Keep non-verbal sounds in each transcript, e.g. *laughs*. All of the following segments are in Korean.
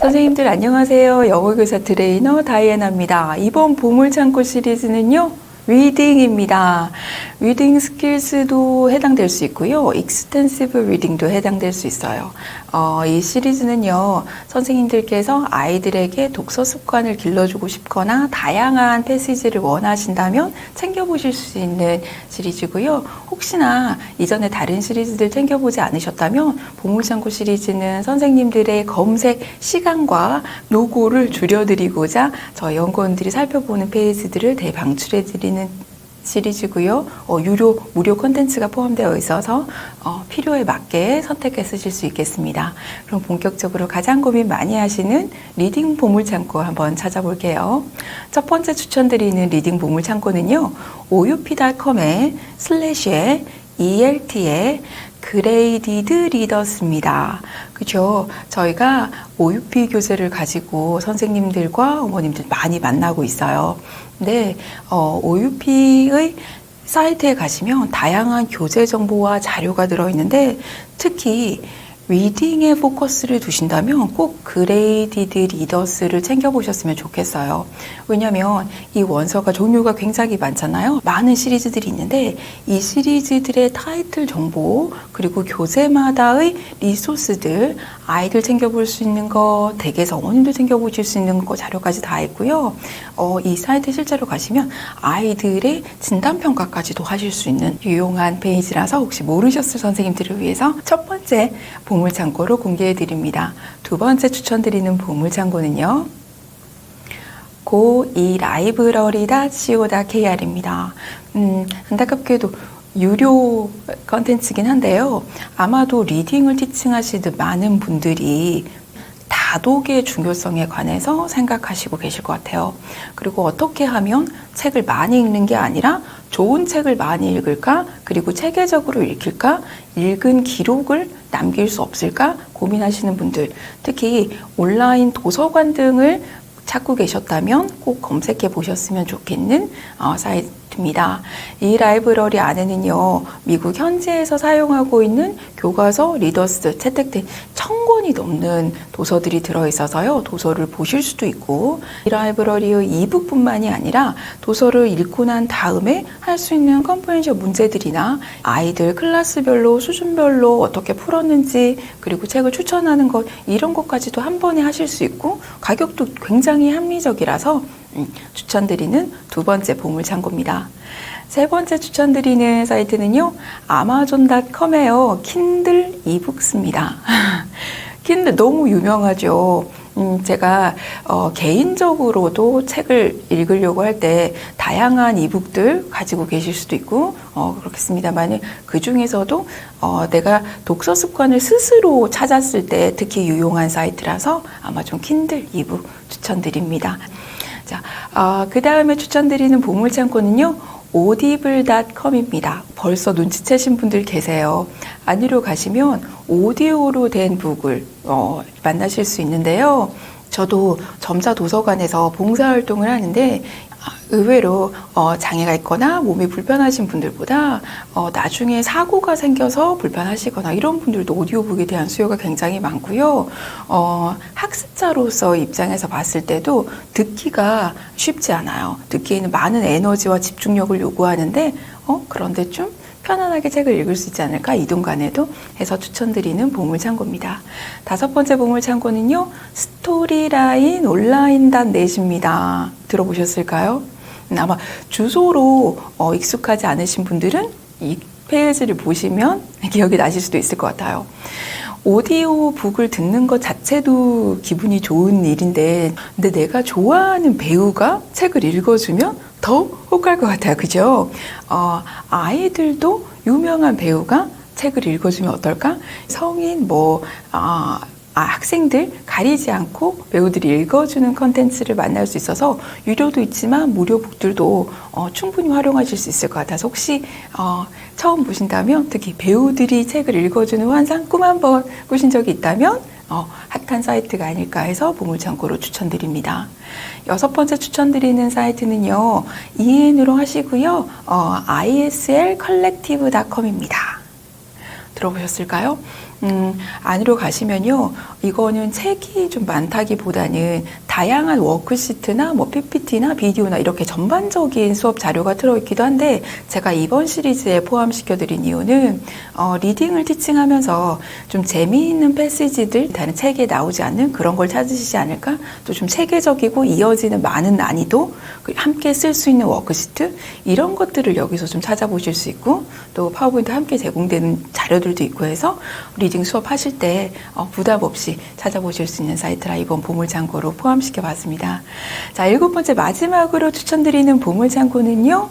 선생님들 안녕하세요. 영어교사 트레이너 다이애나입니다. 이번 보물창고 시리즈는요. 리딩입니다. 리딩 스킬스도 해당될 수 있고요. 익스텐시브 리딩도 해당될 수 있어요. 어, 이 시리즈는요. 선생님들께서 아이들에게 독서 습관을 길러주고 싶거나 다양한 패시지를 원하신다면 챙겨보실 수 있는 시리즈고요. 혹시나 이전에 다른 시리즈들 챙겨보지 않으셨다면 보물창고 시리즈는 선생님들의 검색 시간과 노고를 줄여드리고자 저희 연구원들이 살펴보는 페이지들을 대방출해드리는 시리즈고요. 어, 유료 무료 콘텐츠가 포함되어 있어서 어, 필요에 맞게 선택해 쓰실 수 있겠습니다. 그럼 본격적으로 가장 고민 많이 하시는 리딩 보물 창고 한번 찾아볼게요. 첫 번째 추천드리는 리딩 보물 창고는요. oup.com의 슬래시에 ELT의 그레이디드 리더스입니다. 그죠? 저희가 OUP 교재를 가지고 선생님들과 어머님들 많이 만나고 있어요. 근데 어, OUP의 사이트에 가시면 다양한 교재 정보와 자료가 들어있는데 특히 리딩에 포커스를 두신다면 꼭 그레이디드 리더스를 챙겨보셨으면 좋겠어요. 왜냐하면 이 원서가 종류가 굉장히 많잖아요. 많은 시리즈들이 있는데 이 시리즈들의 타이틀 정보 그리고 교재마다의 리소스들 아이들 챙겨볼 수 있는 거 댁에서 어머님들 챙겨보실 수 있는 거 자료까지 다 있고요. 어, 이 사이트 실제로 가시면 아이들의 진단 평가까지도 하실 수 있는 유용한 페이지라서 혹시 모르셨을 선생님들을 위해서 첫 번째 보물 창고로 공개해 드립니다. 두 번째 추천드리는 보물 창고는요. 고이 라이브러리.co.kr입니다. 음, 안타깝게도 유료 컨텐츠긴 한데요. 아마도 리딩을 티칭하시듯 많은 분들이 다독의 중요성에 관해서 생각하시고 계실 것 같아요. 그리고 어떻게 하면 책을 많이 읽는 게 아니라 좋은 책을 많이 읽을까? 그리고 체계적으로 읽힐까? 읽은 기록을 남길 수 없을까? 고민하시는 분들, 특히 온라인 도서관 등을 찾고 계셨다면 꼭 검색해 보셨으면 좋겠는 어, 사이트 입니다. 이 라이브러리 안에는요, 미국 현지에서 사용하고 있는 교과서, 리더스, 채택된 천 권이 넘는 도서들이 들어있어서요, 도서를 보실 수도 있고, 이 라이브러리의 이북뿐만이 아니라 도서를 읽고 난 다음에 할 수 있는 컴프렌션 문제들이나 아이들 클래스별로, 수준별로 어떻게 풀었는지, 그리고 책을 추천하는 것, 이런 것까지도 한 번에 하실 수 있고, 가격도 굉장히 합리적이라서 음, 추천드리는 두 번째 보물창고입니다. 세 번째 추천드리는 사이트는요, 아마존.com에요. 킨들 이북스입니다. *laughs* 킨들 너무 유명하죠. 음, 제가 어, 개인적으로도 책을 읽으려고 할 때 다양한 이북들 가지고 계실 수도 있고 어, 그렇겠습니다만 그 중에서도 어, 내가 독서 습관을 스스로 찾았을 때 특히 유용한 사이트라서 아마존 킨들 이북 추천드립니다. 자, 어, 그 다음에 추천드리는 보물창고는요. audible.com입니다. 벌써 눈치채신 분들 계세요. 안으로 가시면 오디오로 된 북을 어, 만나실 수 있는데요. 저도 점자 도서관에서 봉사활동을 하는데 아, 의외로 어, 장애가 있거나 몸이 불편하신 분들보다 어, 나중에 사고가 생겨서 불편하시거나 이런 분들도 오디오북에 대한 수요가 굉장히 많고요. 어, 학습자로서 입장에서 봤을 때도 듣기가 쉽지 않아요. 듣기에는 많은 에너지와 집중력을 요구하는데 어, 그런데 좀 편안하게 책을 읽을 수 있지 않을까 이동 간에도 해서 추천드리는 보물창고입니다. 다섯 번째 보물창고는요 스토리라인 온라인.net입니다. 들어보셨을까요? 음, 아마 주소로 어, 익숙하지 않으신 분들은 이 페이지를 보시면 *laughs* 기억이 나실 수도 있을 것 같아요. 오디오 북을 듣는 것 자체도 기분이 좋은 일인데, 근데 내가 좋아하는 배우가 책을 읽어주면 더 혹할 것 같아요. 그죠? 어, 아이들도 유명한 배우가 책을 읽어주면 어떨까? 성인, 뭐, 아, 아, 학생들 가리지 않고 배우들이 읽어주는 컨텐츠를 만날 수 있어서 유료도 있지만 무료 북들도 어, 충분히 활용하실 수 있을 것 같아서 혹시 어, 처음 보신다면 특히 배우들이 책을 읽어주는 환상 꿈 한번 꾸신 적이 있다면 어, 핫한 사이트가 아닐까 해서 보물창고로 추천드립니다. 여섯 번째 추천드리는 사이트는요, EN으로 하시고요, 어, ISL collective.com입니다. 들어보셨을까요? 음, 안으로 가시면요. 이거는 책이 좀 많다기보다는 다양한 워크시트나 뭐 PPT나 비디오나 이렇게 전반적인 수업 자료가 들어있기도 한데 제가 이번 시리즈에 포함시켜드린 이유는 어, 리딩을 티칭하면서 좀 재미있는 패시지들 다른 책에 나오지 않는 그런 걸 찾으시지 않을까? 또 좀 체계적이고 이어지는 많은 난이도 함께 쓸 수 있는 워크시트 이런 것들을 여기서 좀 찾아보실 수 있고 또 파워포인트 함께 제공되는 자료들도 있고 해서 리딩 수업 하실 때 어, 부담 없이 찾아보실 수 있는 사이트라 이번 보물창고로 포함시켜 봤습니다. 자, 일곱 번째 마지막으로 추천드리는 보물창고는요.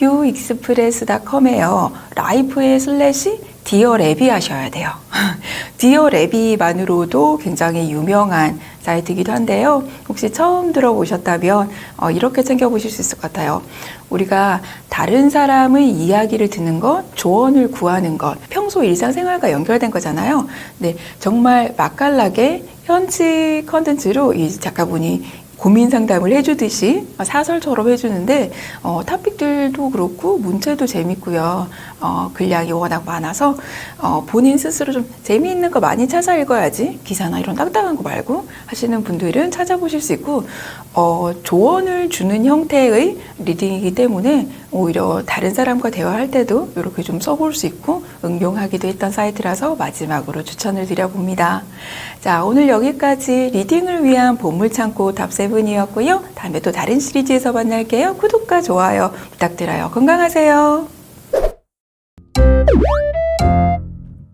uexpress.com에요. 라이프의 슬래시 디어 랩이 하셔야 돼요. *laughs* 디어 랩이만으로도 굉장히 유명한 사이트이기도 한데요. 혹시 처음 들어보셨다면 어, 이렇게 챙겨보실 수 있을 것 같아요. 우리가 다른 사람의 이야기를 듣는 것, 조언을 구하는 것, 평소 일상생활과 연결된 거잖아요. 네, 정말 맛깔나게 현지 컨텐츠로 이 작가분이 고민 상담을 해주듯이 사설처럼 해주는데 어, 토픽들도 그렇고 문체도 재밌고요. 어, 분량이 워낙 많아서 어, 본인 스스로 좀 재미있는 거 많이 찾아 읽어야지 기사나 이런 딱딱한 거 말고 하시는 분들은 찾아보실 수 있고 어, 조언을 주는 형태의 리딩이기 때문에 오히려 다른 사람과 대화할 때도 이렇게 좀 써볼 수 있고 응용하기도 했던 사이트라서 마지막으로 추천을 드려봅니다. 자, 오늘 여기까지 리딩을 위한 보물창고 답세븐이었고요. 다음에 또 다른 시리즈에서 만날게요. 구독과 좋아요 부탁드려요. 건강하세요.